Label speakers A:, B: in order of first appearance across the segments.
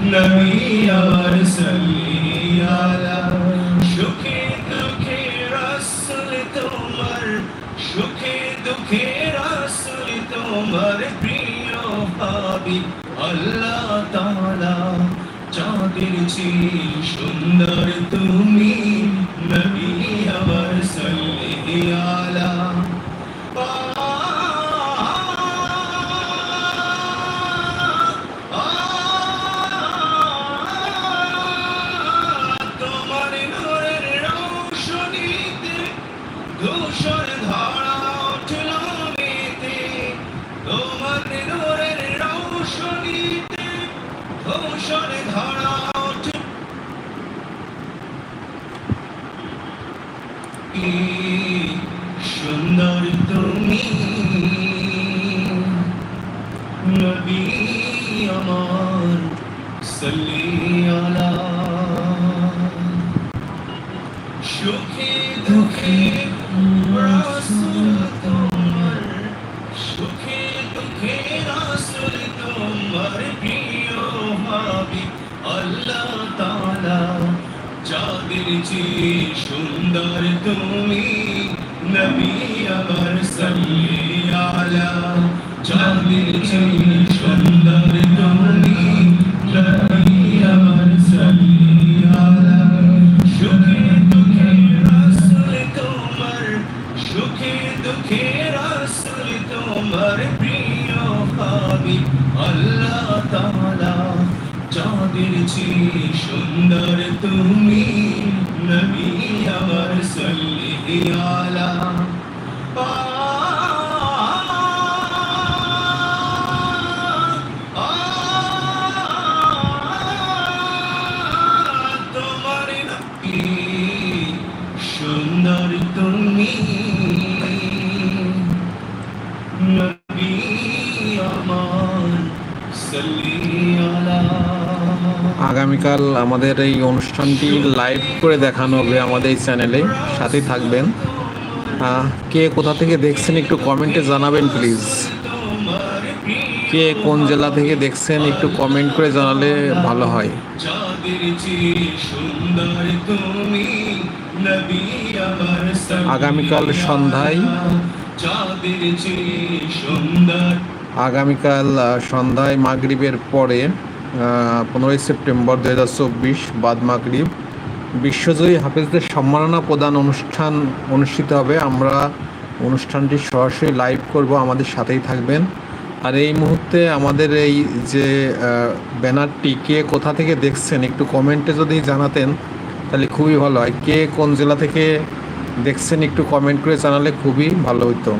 A: আর সাল্লি সুখে দুঃখে রাসূল তোমার সুখে দুঃখে রাসূল প্রিয় ভাবি আল্লাহ তালা চাঁদের চেয়ে সুন্দর তুমি কি সুন্দর তুমি। নবী আমার সাল্লি আলা সুখে দুঃখে রাসূল তোমার। সুখে দুঃখে রাসূল তোমার। আল্লাহ তালা যাদের চেয়ে সুন্দর তুমি নবী আমার সাল্লি আলা যাদের চেয়ে সুন্দর তুমি চাঁদের সুন্দর তুমি নবী আমার সাল্লি আলা সুন্দর তুমি নবী আমার সাল্লি
B: আগামীকাল আমাদের এই অনুষ্ঠানটি লাইভ করে দেখানো হবে আমাদের এই চ্যানেলে সাথে থাকবেন। কে কোথা থেকে দেখছেন একটু কমেন্টে জানাবেন প্লিজ কে কোন জেলা থেকে দেখছেন একটু কমেন্ট করে জানালে ভালো হয়। আগামীকাল সন্ধ্যায়। আগামীকাল সন্ধ্যায় মাগরিবের পরে পনেরোই সেপ্টেম্বর দু হাজার চব্বিশ, বাদ মাগরিব। বিশ্বজয়ী হাফেজদের সম্মাননা প্রদান অনুষ্ঠান অনুষ্ঠিত হবে। আমরা অনুষ্ঠানটি সরাসরি লাইভ করব, আমাদের সাথেই থাকবেন। আর এই মুহূর্তে আমাদের এই যে ব্যানারটি কে কোথা থেকে দেখছেন, একটু কমেন্টে যদি জানাতেন, তাহলে খুবই ভালো হয়। কে কোন জেলা থেকে দেখছেন, একটু কমেন্ট করে জানালে খুবই ভালো হতো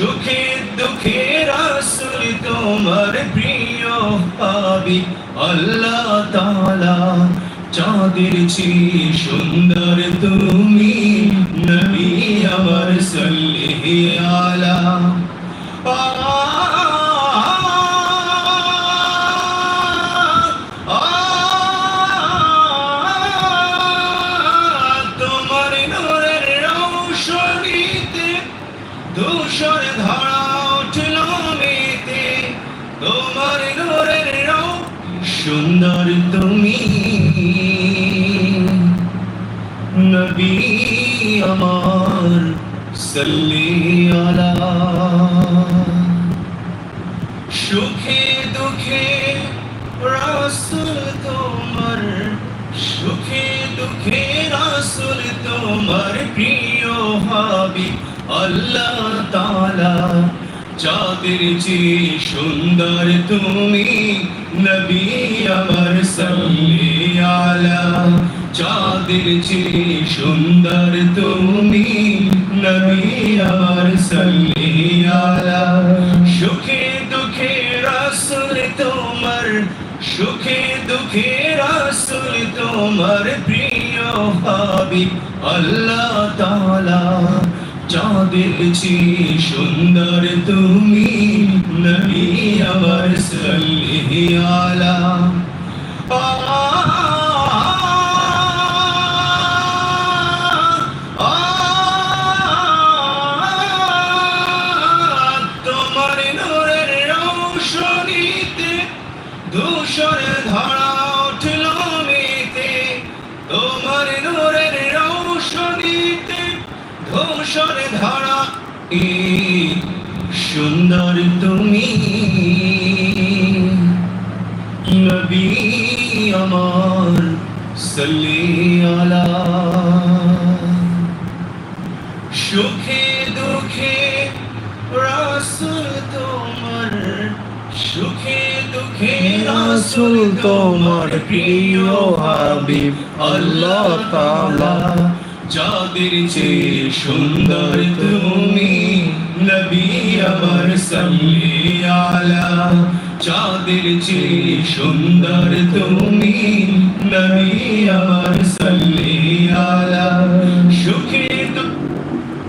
A: সুখে দুঃখে রাসুল তোমার প্রিয় পাবি, আল্লাহ তালা চাঁদের চেয়ে সুন্দর তুমি নবী আমার সল্লি আলা। তোমার তুমি নবী আমার সাল্লি আলা। সুখে দুঃখে রাসূল তোমার, সুখে দুঃখে রাসূল তোমার প্রিয় হাবিব, আল্লাহ তাআলা চাঁদের যে সুন্দর তুমি নবী আমার সামনে আলা। চাঁদের যে সুন্দর তুমি নবী আমার সামনে আলা। সুখে দুঃখে রাসুল তোমার, সুখে দুঃখে রাসুল তোমার প্রিয় হাবিব, আল্লাহ তাআলা চাঁদের চেয়ে সুন্দর তুমি। ধূসর ধারা। সুন্দর তুমি। নবী আমার সাল্লি আলা সুখে দুঃখে রাসুল তোমার। সুখে দুঃখে রাসুল তোমার প্রিয় হাবিব আল্লাহ তাআলা। যাদের চেয়ে সুন্দর তুমি নবী আমার সামনে আলা। চাঁদের চেয়ে সুন্দর তুমি নবী আমার সামনে আলা। সুখে